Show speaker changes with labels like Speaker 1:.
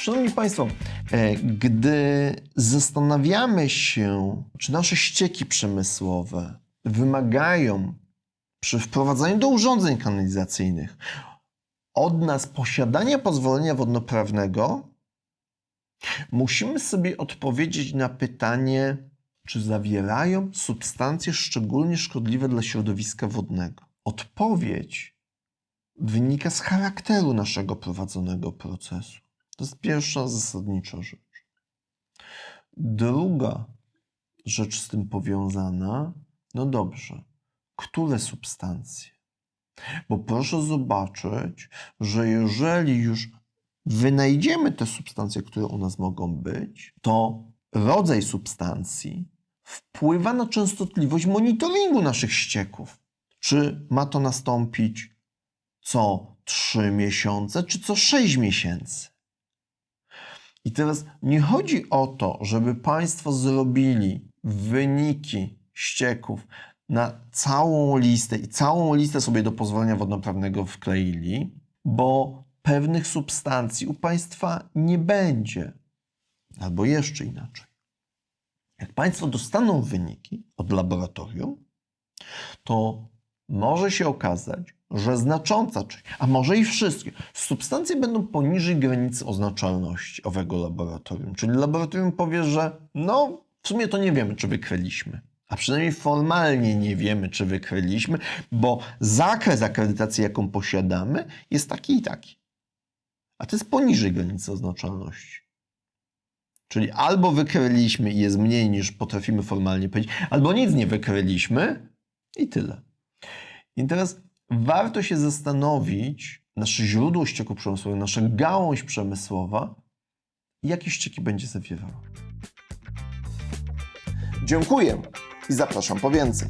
Speaker 1: Szanowni Państwo, e, gdy zastanawiamy się, czy nasze ścieki przemysłowe wymagają przy wprowadzaniu do urządzeń kanalizacyjnych od nas posiadania pozwolenia wodnoprawnego, musimy sobie odpowiedzieć na pytanie, czy zawierają substancje szczególnie szkodliwe dla środowiska wodnego. Odpowiedź wynika z charakteru naszego prowadzonego procesu. To jest pierwsza zasadnicza rzecz. Druga rzecz z tym powiązana, no dobrze, które substancje? Bo proszę zobaczyć, że jeżeli już wynajdziemy te substancje, które u nas mogą być, to rodzaj substancji wpływa na częstotliwość monitoringu naszych ścieków. Czy ma to nastąpić co 3 miesiące, czy co 6 miesięcy? I teraz nie chodzi o to, żeby Państwo zrobili wyniki ścieków na całą listę i całą listę sobie do pozwolenia wodnoprawnego wkleili, bo pewnych substancji u Państwa nie będzie. Albo jeszcze inaczej. Jak Państwo dostaną wyniki od laboratorium, to może się okazać, że znacząca część, a może i wszystkie, substancje będą poniżej granicy oznaczalności owego laboratorium. Czyli laboratorium powie, że no, w sumie to nie wiemy, czy wykryliśmy. A przynajmniej formalnie nie wiemy, czy wykryliśmy, bo zakres akredytacji, jaką posiadamy, jest taki i taki. A to jest poniżej granicy oznaczalności. Czyli albo wykryliśmy i jest mniej niż potrafimy formalnie powiedzieć, albo nic nie wykryliśmy i tyle. I teraz warto się zastanowić, nasze źródło ścieku przemysłowego, nasza gałąź przemysłowa, jakie ścieki będzie zawierała.
Speaker 2: Dziękuję i zapraszam po więcej.